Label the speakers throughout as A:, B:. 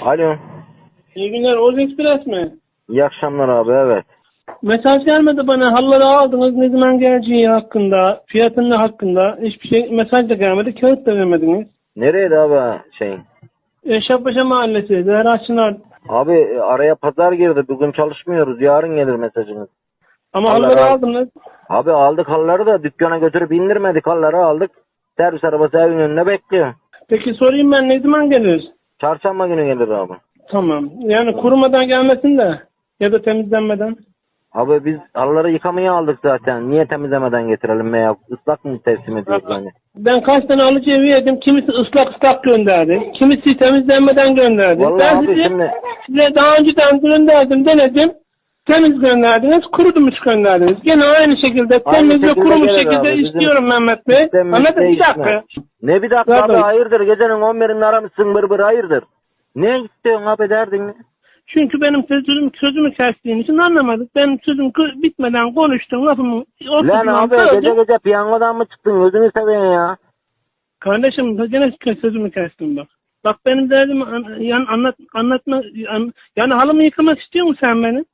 A: Alo.
B: İyi günler. Oğuz Express mi?
A: İyi akşamlar abi evet.
B: Mesaj gelmedi bana. Halları aldınız. Ne zaman geleceği hakkında, fiyatının hakkında. Hiçbir şey mesaj da gelmedi. Kağıt da vermediniz.
A: Nereydi abi şeyin?
B: Eşrefpaşa Mahallesi. Zehra Çınar.
A: Abi e, araya pazar girdi. Bugün çalışmıyoruz. Yarın gelir mesajınız.
B: Ama halları
A: razı-
B: aldınız.
A: Abi aldık halları da dükkana götürüp indirmedik halları aldık. Servis arabası evin önünde bekliyor.
B: Peki sorayım ben ne zaman gelir?
A: Çarşamba günü gelir abi.
B: Tamam. Yani kurumadan gelmesin de. Ya da temizlenmeden.
A: Abi biz halıları yıkamaya aldık zaten. Niye temizlemeden getirelim veya ıslak mı teslim ediyoruz yani?
B: Ben kaç tane alıcı evi yedim. Kimisi ıslak ıslak gönderdi. Kimisi temizlenmeden gönderdi.
A: Vallahi
B: ben
A: abi şimdi-
B: size daha önceden gönderdim denedim. Temiz gönderdiniz, kurutmuş gönderdiniz. Gene aynı şekilde
A: Aynı
B: temiz ve
A: şekilde
B: kurumuş
A: gelir
B: şekilde
A: abi, bizim
B: istiyorum Mehmet Bey.
A: sistemimiz
B: Anladın bir
A: değişmez.
B: dakika.
A: Ne bir dakika abi hayırdır gecenin 11'inde aramışsın bır bır hayırdır. Ne istiyorsun abi derdin?
B: Çünkü benim sözüm, sözümü kestiğin için anlamadık. Benim sözüm bitmeden konuştun lafımı
A: Lan abi
B: söyledim.
A: gece gece piyangodan mı çıktın gözünü seveyim ya.
B: Kardeşim gene sözümü kestin bak. Bak benim derdim an- yani anlat anlatma an- yani halımı yıkamak istiyor musun sen beni?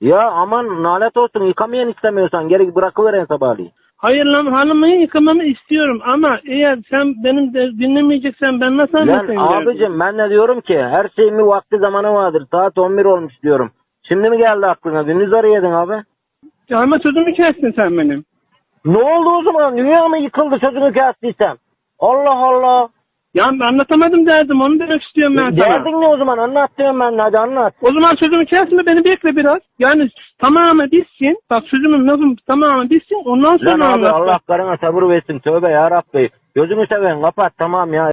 A: Ya aman nalet olsun yıkamayan istemiyorsan geri bırakıveren sabahleyin.
B: Hayır lan halımı yıkamamı istiyorum ama eğer sen benim de dinlemeyeceksen ben nasıl
A: Lan
B: anlatayım? derdim?
A: abicim ben de diyorum ki her şeyin bir vakti zamanı vardır. Saat 11 olmuş diyorum. Şimdi mi geldi aklına? Gündüz arayedin abi.
B: Ya ama sözümü kestin sen benim.
A: Ne oldu o zaman? Dünya mı yıkıldı sözünü kestiysem? Allah Allah.
B: Ya ben anlatamadım derdim onu demek istiyorum ben sana.
A: Derdin ne o zaman? Anlat diyorum ben hadi anlat.
B: O zaman sözümü kesme beni bekle biraz. Yani tamamı bitsin. Bak sözümün lafım tamamı bitsin ondan
A: Lan
B: sonra
A: abi
B: anlat.
A: Allah karına sabır versin. Tövbe ya Rabbi. Gözünü seveyim kapat tamam ya.